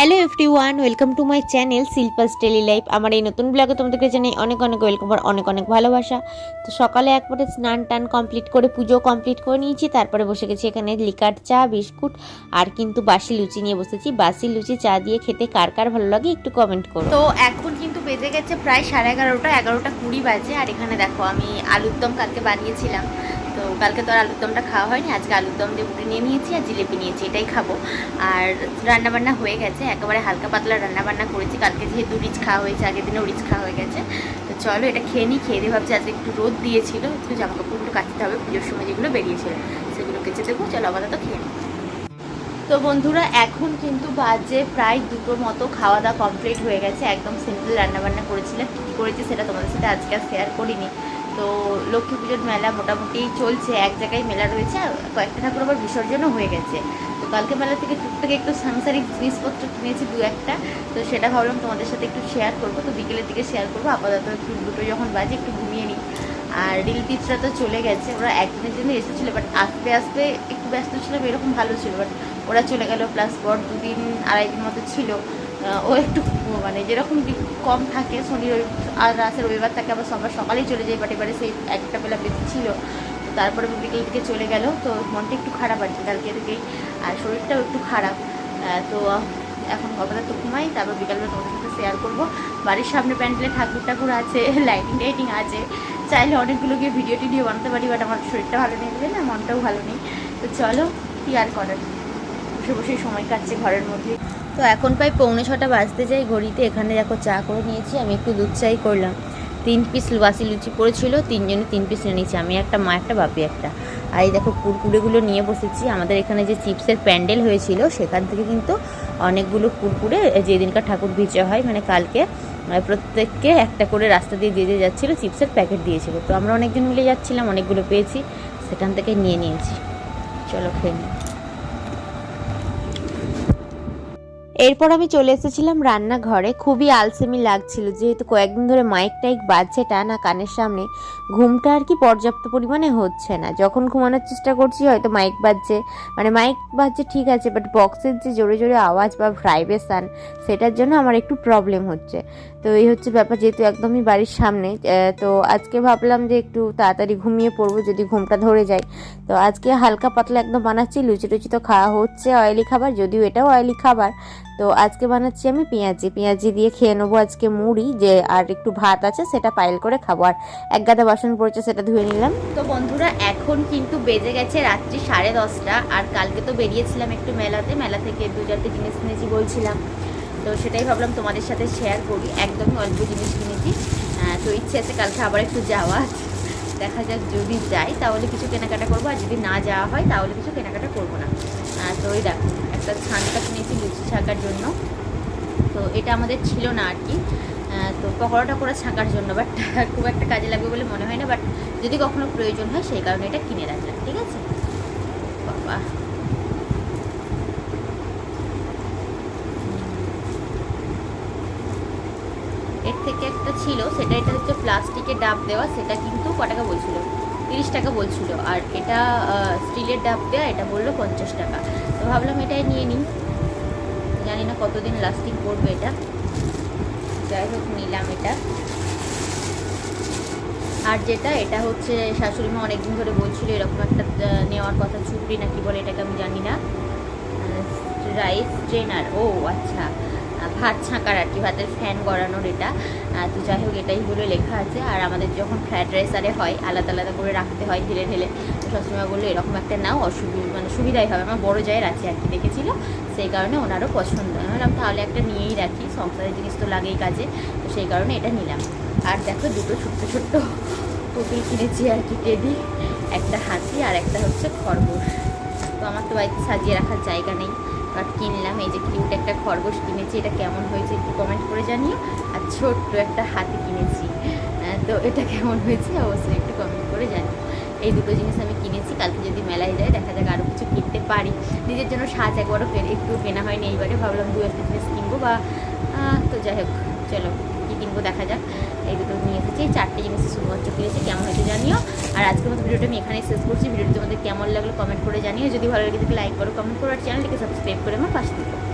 Hello everyone welcome to my channel Shilpa's daily life আমার এই নতুন ব্লগে তোমাদেরকে জানাই অনেক অনেক ওয়েলকাম আর অনেক অনেক ভালোবাসা। তো সকালে একবারে স্নান টান কমপ্লিট করে পুজো কমপ্লিট করে নিয়েছি, তারপরে বসে গেছি এখানে লিকার চা, বিস্কুট আর কিন্তু বাসি লুচি নিয়ে বসেছি। বাসি লুচি চা দিয়ে খেতে কার কার ভালো লাগে একটু কমেন্ট করো। তো এখন কিন্তু বেজে গেছে প্রায় সাড়ে এগারোটা এগারোটা কুড়ি বাজে। আর এখানে দেখো আমি আলুর দম কালকে বানিয়েছিলাম। কালকে তো আর আলুর দমটা খাওয়া হয়নি, আজকে আলুর দম দিয়ে পুরি নিয়ে নিয়েছি আর জিলেপি নিয়েছি, এটাই খাব। আর রান্নাবান্না হয়ে গেছে, একেবারে হালকা পাতলা রান্নাবান্না করেছি, কালকে যেহেতু রিচ খাওয়া হয়েছে, আগের দিনেও রিচ খাওয়া হয়ে গেছে। তো চলো এটা খেয়ে নিই, খেয়ে দিয়ে ভাবছি আজকে একটু রোদ দিয়েছিল, একটু জামা কাপড়গুলো কাচতে হবে, পুজোর সময় যেগুলো বেরিয়েছিল সেগুলো কেচে দেবো, চলো আপাতত খেয়ে নিই। তো বন্ধুরা, এখন কিন্তু বাজে প্রায় দুটো মতো খাওয়া দাওয়া কমপ্লিট হয়ে গেছে, একদম সিম্পল রান্নাবান্না করেছিলাম, কী করেছি সেটা তোমাদের সাথে আজকে শেয়ার করিনি। তো লক্ষ্মী পুজোর মেলা মোটামুটি চলছে, এক জায়গায় মেলা রয়েছে কয়েকটা ঠাকুর আবার বিসর্জনও হয়ে গেছে। তো কালকে মেলা থেকে টুকটাক একটু সাংসারিক জিনিসপত্র কিনেছি দু একটা, তো সেটা ভাবলাম তোমাদের সাথে একটু শেয়ার করব, তো বিকেলের দিকে শেয়ার করব। আপাতত একটু দুটো যখন বাজে একটু ঘুমিয়ে নিই। আর রিলেটিভসরা তো চলে গেছে, ওরা একদিনের জন্য এসেছিল বাট আসতে আসতে একটু ব্যস্ত ছিলাম এরকম ভালো ছিল বাট ওরা চলে গেল প্লাস পর দুদিন আড়াই দিন মতো ছিল। ও একটু মানে যেরকম কম থাকে শনি আর রাতের রবিবার থাকে আবার সবার সকালেই চলে যায় বাট এবারে সেই একটা বেলা বেশি ছিল। তো তারপরে বিকেল থেকে চলে গেল, তো মনটা একটু খারাপ আছে কালকে থেকেই আর শরীরটাও একটু খারাপ। তো এখন কবেলা তো ঘুমাই, তারপর বিকালবেলা তোমাদের সাথে শেয়ার করব। বাড়ির সামনে প্যান্ডেলে ঠাকুর ঠাকুর আছে লাইটিং টাইটিং আছে। চাইলে অনেকগুলো গিয়ে ভিডিও টিডিও বানাতে পারি বাট আমার শরীরটা ভালো নেই না? মনটাও ভালো নেই। তো চলো, কি আর করার? বসে বসে সময় কাটছে ঘরের মধ্যে। তো এখন প্রায় পৌনে ছটা বাজতে যাই ঘড়িতে। এখানে দেখো চা করে নিয়েছি, আমি একটু দুধ চাই করলাম। তিন পিস বাসি লুচি পড়েছিল, তিনজনে তিন পিস নিয়ে নিয়েছি, আমি একটা, মা একটা, বাপি একটা। আর এই দেখো কুরকুরেগুলো নিয়ে বসেছি। আমাদের এখানে যে চিপসের প্যান্ডেল হয়েছিল, সেখান থেকে কিন্তু অনেকগুলো কুরকুরে যেদিনকার ঠাকুর ভিজা হয় মানে কালকে প্রত্যেককে একটা করে রাস্তা দিয়ে দিয়ে দিয়ে যাচ্ছিল, চিপসের প্যাকেট দিয়েছিল। তো আমরা অনেকজন মিলে যাচ্ছিলাম, অনেকগুলো পেয়েছি, সেখান থেকে নিয়ে নিয়েছি। চলো খেয়ে নিই। এরপর আমি চলে এসেছিলাম রান্নাঘরে। খুবই আলসেমি লাগছিল, যেহেতু কয়েকদিন ধরে মাইক টাইক বাজছে টানা কানের সামনে ঘুমটা আর কি পর্যাপ্ত পরিমাণে হচ্ছে না। যখন ঘুমানোর চেষ্টা করছি, হয়তো মাইক বাজছে। মানে মাইক বাজছে ঠিক আছে বাট বক্সের যে জোরে জোরে আওয়াজ বা ভাইব্রেশন সেটার জন্য আমার একটু প্রবলেম হচ্ছে। তো এই হচ্ছে ব্যাপার, যেহেতু একদমই বাড়ির সামনে তো আজকে ভাবলাম যে একটু তাড়াতাড়ি ঘুমিয়ে পড়ব যদি ঘুমটা ধরে যায়। তো আজকে হালকা পাতলা একদম বানাচ্ছি, লুচি টুচি তো খাওয়া হচ্ছে অয়েলি খাবার, যদিও এটাও অয়েলি খাবার তো আজকে বানাচ্ছি আমি পেঁয়াজি। পেঁয়াজি দিয়ে খেয়ে নেব আজকে মুড়ি, যে আর একটু ভাত আছে সেটা পাইল করে খাব। আর এক গাদা বাসন পড়েছে সেটা ধুয়ে নিলাম। তো বন্ধুরা, এখন কিন্তু বেজে গেছে রাত্রি সাড়ে দশটা, আর কালকে তো বেরিয়েছিলাম একটু মেলাতে। মেলা থেকে দু চারটে জিনিস কিনেছি বলছিলাম। তো সেটাই ভাবলাম তোমাদের সাথে শেয়ার করি। একদমই অল্প জিনিস কিনেছি। তো ইচ্ছে আছে কালকে আবার একটু যাওয়া দেখা যাক যদি যাই, তাহলে কিছু কেনাকাটা করব। আর যদি না যাওয়া হয়, তাহলে কিছু কেনাকাটা করব না। তো ওই দেখো, একটা ছানটা কিনেছি লুচি ছাকার জন্য। তো এটা আমাদের ছিল না আর কি। তো পকোড়াটা করে ছাঁকার জন্য বাট খুব একটা কাজে লাগবে বলে মনে হয় না বাট যদি কখনো প্রয়োজন হয়, সেই কারণে এটা কিনে রাখলাম, ঠিক আছে? বাবা। এর থেকে একটা ছিল, সেটা এটা হচ্ছে প্লাস্টিকের ডাব দেওয়া, সেটা কিন্তু ক টাকা বলছিল? তিরিশ টাকা বলছিল। আর এটা স্টিলের ডাব দেওয়া এটা বলল পঞ্চাশ টাকা। তো ভাবলাম এটাই নিয়ে নিই। জানি না কতদিন লাস্টিং করবে এটা। যাই হোক, নিলাম এটা। আর যেটা, এটা হচ্ছে শাশুড়ি মা অনেকদিন ধরে বলছিল, এরকম একটা নেওয়ার কথা চুপড়ি নাকি বলে, এটাকে আমি জানি না। Rice trainer. ও আচ্ছা। ভাত ছাঁকার আর কি, ভাতের ফ্যান গড়ানোর এটা। তো যাই হোক, এটাই বলে লেখা আছে। আর আমাদের যখন ফ্রায়েড রাইস আরে হয়, আলাদা আলাদা করে রাখতে হয় ঢেলে ঢেলে। তো সবসময় বলল, এরকম একটা নাও অসুবিধা মানে সুবিধাই হবে। আমার বড় জায়ের আছে আর কি, দেখেছিলো? সেই কারণে ওনারও পছন্দ। বললাম, তাহলে একটা নিয়েই রাখি, সংসারের জিনিস তো লাগেই কাজে। তো সেই কারণে এটা নিলাম। আর দেখো, দুটো ছোট্ট ছোট্ট পুতুল কিনেছি আর কি, টেডি। একটা হাতি আর একটা হচ্ছে খরগোশ। তো আমার তো বাড়িতে সাজিয়ে রাখার জায়গা নেই। বাট কিনলাম, এই যে কিউট একটা খরগোশ কিনেছি, এটা কেমন হয়েছে একটু কমেন্ট করে জানিও। আর ছোট্ট একটা হাতি কিনেছি। তো এটা কেমন হয়েছে অবশ্যই একটু কমেন্ট করে জানি এই দুটো জিনিস আমি কিনেছি, কালকে যদি মেলায় যায় দেখা যাক আরও কিছু কিনতে পারি। নিজের জন্য সাজ একবারও একটু কেনা হয়নি, এইবারে ভাবলাম দু একটা জিনিস কিনবো বা তো যাই হোক, চলো। কী কিনবো দেখা যাক। এই দুটো নিয়ে এসেছি চারটে জিনিস শুধুমাত্র কিনেছি, কেমন হয়েছে জানিও। আর আজকের মতো ভিডিওটা আমি এখানেই শেষ করছি। ভিডিওটি তোমাদের কেমন লাগল কমেন্ট করে জানিও। যদি ভালো লাগে তাহলে লাইক করো কমেন্ট করো, আর চ্যানেলটিকে সাবস্ক্রাইব করে আমার পাশে দিও